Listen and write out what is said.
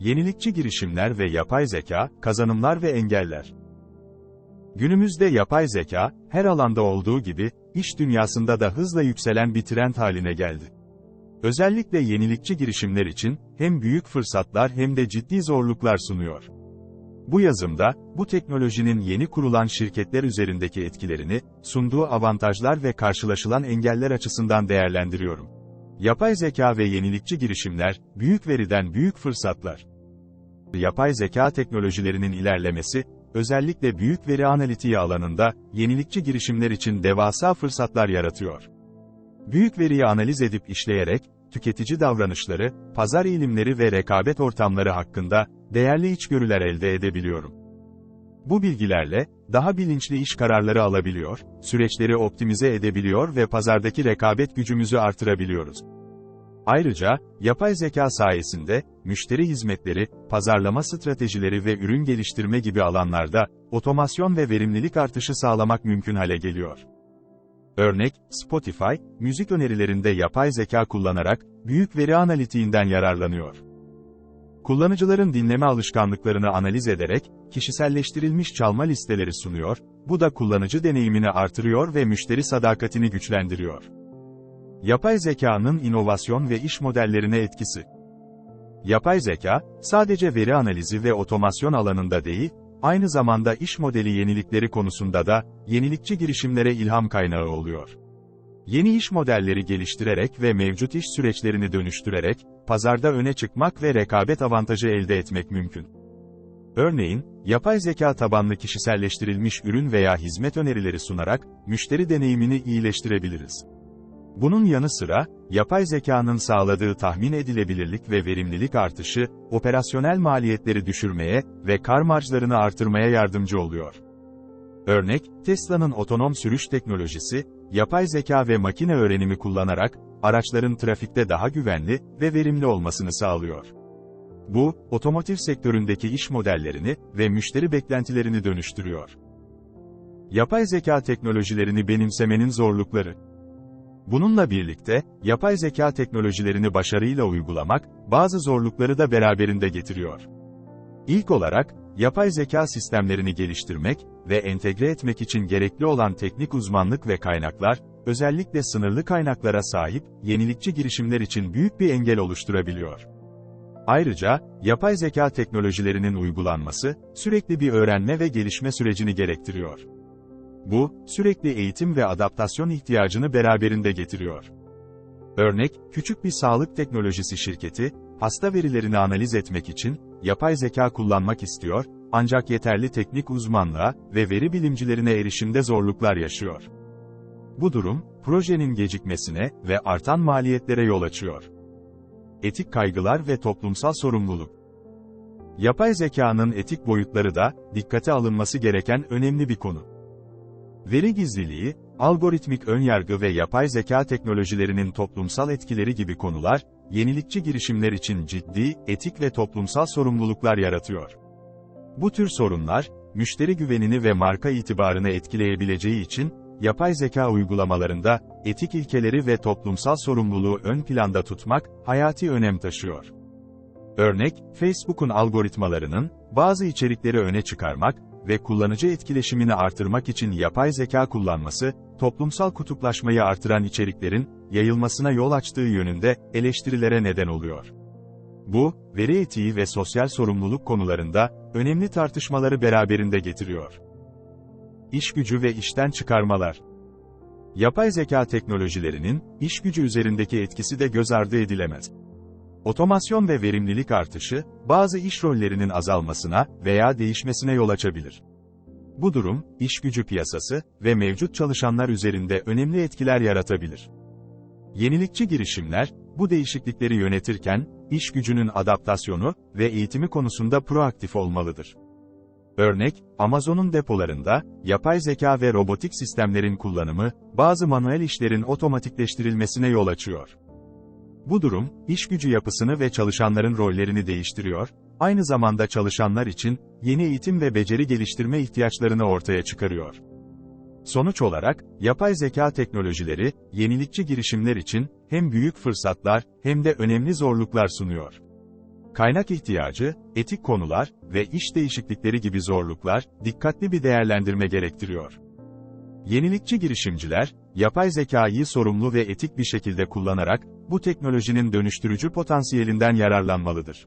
Yenilikçi girişimler ve yapay zeka, kazanımlar ve engeller. Günümüzde yapay zeka, her alanda olduğu gibi, iş dünyasında da hızla yükselen bir trend haline geldi. Özellikle yenilikçi girişimler için, hem büyük fırsatlar hem de ciddi zorluklar sunuyor. Bu yazımda, bu teknolojinin yeni kurulan şirketler üzerindeki etkilerini, sunduğu avantajlar ve karşılaşılan engeller açısından değerlendiriyorum. Yapay zeka ve yenilikçi girişimler, büyük veriden büyük fırsatlar. Yapay zeka teknolojilerinin ilerlemesi, özellikle büyük veri analitiği alanında, yenilikçi girişimler için devasa fırsatlar yaratıyor. Büyük veriyi analiz edip işleyerek, tüketici davranışları, pazar eğilimleri ve rekabet ortamları hakkında, değerli içgörüler elde edebiliyorum. Bu bilgilerle, daha bilinçli iş kararları alabiliyor, süreçleri optimize edebiliyor ve pazardaki rekabet gücümüzü artırabiliyoruz. Ayrıca, yapay zeka sayesinde, müşteri hizmetleri, pazarlama stratejileri ve ürün geliştirme gibi alanlarda, otomasyon ve verimlilik artışı sağlamak mümkün hale geliyor. Örnek, Spotify, müzik önerilerinde yapay zeka kullanarak, büyük veri analitiğinden yararlanıyor. Kullanıcıların dinleme alışkanlıklarını analiz ederek, kişiselleştirilmiş çalma listeleri sunuyor, bu da kullanıcı deneyimini artırıyor ve müşteri sadakatini güçlendiriyor. Yapay zekanın inovasyon ve iş modellerine etkisi. Yapay zeka, sadece veri analizi ve otomasyon alanında değil, aynı zamanda iş modeli yenilikleri konusunda da, yenilikçi girişimlere ilham kaynağı oluyor. Yeni iş modelleri geliştirerek ve mevcut iş süreçlerini dönüştürerek, pazarda öne çıkmak ve rekabet avantajı elde etmek mümkün. Örneğin, yapay zeka tabanlı kişiselleştirilmiş ürün veya hizmet önerileri sunarak, müşteri deneyimini iyileştirebiliriz. Bunun yanı sıra, yapay zekanın sağladığı tahmin edilebilirlik ve verimlilik artışı, operasyonel maliyetleri düşürmeye ve kar marjlarını artırmaya yardımcı oluyor. Örnek, Tesla'nın otonom sürüş teknolojisi, yapay zeka ve makine öğrenimi kullanarak, araçların trafikte daha güvenli ve verimli olmasını sağlıyor. Bu, otomotiv sektöründeki iş modellerini ve müşteri beklentilerini dönüştürüyor. Yapay zeka teknolojilerini benimsemenin zorlukları Bununla birlikte, yapay zeka teknolojilerini başarıyla uygulamak, bazı zorlukları da beraberinde getiriyor. İlk olarak, yapay zeka sistemlerini geliştirmek ve entegre etmek için gerekli olan teknik uzmanlık ve kaynaklar, özellikle sınırlı kaynaklara sahip, yenilikçi girişimler için büyük bir engel oluşturabiliyor. Ayrıca, yapay zeka teknolojilerinin uygulanması, sürekli bir öğrenme ve gelişme sürecini gerektiriyor. Bu, sürekli eğitim ve adaptasyon ihtiyacını beraberinde getiriyor. Örnek, küçük bir sağlık teknolojisi şirketi, hasta verilerini analiz etmek için, yapay zeka kullanmak istiyor, ancak yeterli teknik uzmanlığa ve veri bilimcilerine erişimde zorluklar yaşıyor. Bu durum, projenin gecikmesine ve artan maliyetlere yol açıyor. Etik kaygılar ve toplumsal sorumluluk. Yapay zekanın etik boyutları da, dikkate alınması gereken önemli bir konu. Veri gizliliği, algoritmik önyargı ve yapay zeka teknolojilerinin toplumsal etkileri gibi konular, yenilikçi girişimler için ciddi, etik ve toplumsal sorumluluklar yaratıyor. Bu tür sorunlar, müşteri güvenini ve marka itibarını etkileyebileceği için, yapay zeka uygulamalarında, etik ilkeleri ve toplumsal sorumluluğu ön planda tutmak, hayati önem taşıyor. Örnek, Facebook'un algoritmalarının, bazı içerikleri öne çıkarmak, ve kullanıcı etkileşimini artırmak için yapay zeka kullanması, toplumsal kutuplaşmayı artıran içeriklerin, yayılmasına yol açtığı yönünde, eleştirilere neden oluyor. Bu, veri etiği ve sosyal sorumluluk konularında, önemli tartışmaları beraberinde getiriyor. İş gücü ve işten çıkarmalar. Yapay zeka teknolojilerinin, iş gücü üzerindeki etkisi de göz ardı edilemez. Otomasyon ve verimlilik artışı, bazı iş rollerinin azalmasına veya değişmesine yol açabilir. Bu durum, iş gücü piyasası ve mevcut çalışanlar üzerinde önemli etkiler yaratabilir. Yenilikçi girişimler, bu değişiklikleri yönetirken, iş gücünün adaptasyonu ve eğitimi konusunda proaktif olmalıdır. Örnek, Amazon'un depolarında, yapay zeka ve robotik sistemlerin kullanımı, bazı manuel işlerin otomatikleştirilmesine yol açıyor. Bu durum, iş gücü yapısını ve çalışanların rollerini değiştiriyor, aynı zamanda çalışanlar için, yeni eğitim ve beceri geliştirme ihtiyaçlarını ortaya çıkarıyor. Sonuç olarak, yapay zeka teknolojileri, yenilikçi girişimler için, hem büyük fırsatlar, hem de önemli zorluklar sunuyor. Kaynak ihtiyacı, etik konular ve iş değişiklikleri gibi zorluklar, dikkatli bir değerlendirme gerektiriyor. Yenilikçi girişimciler, yapay zekayı sorumlu ve etik bir şekilde kullanarak, bu teknolojinin dönüştürücü potansiyelinden yararlanmalıdır.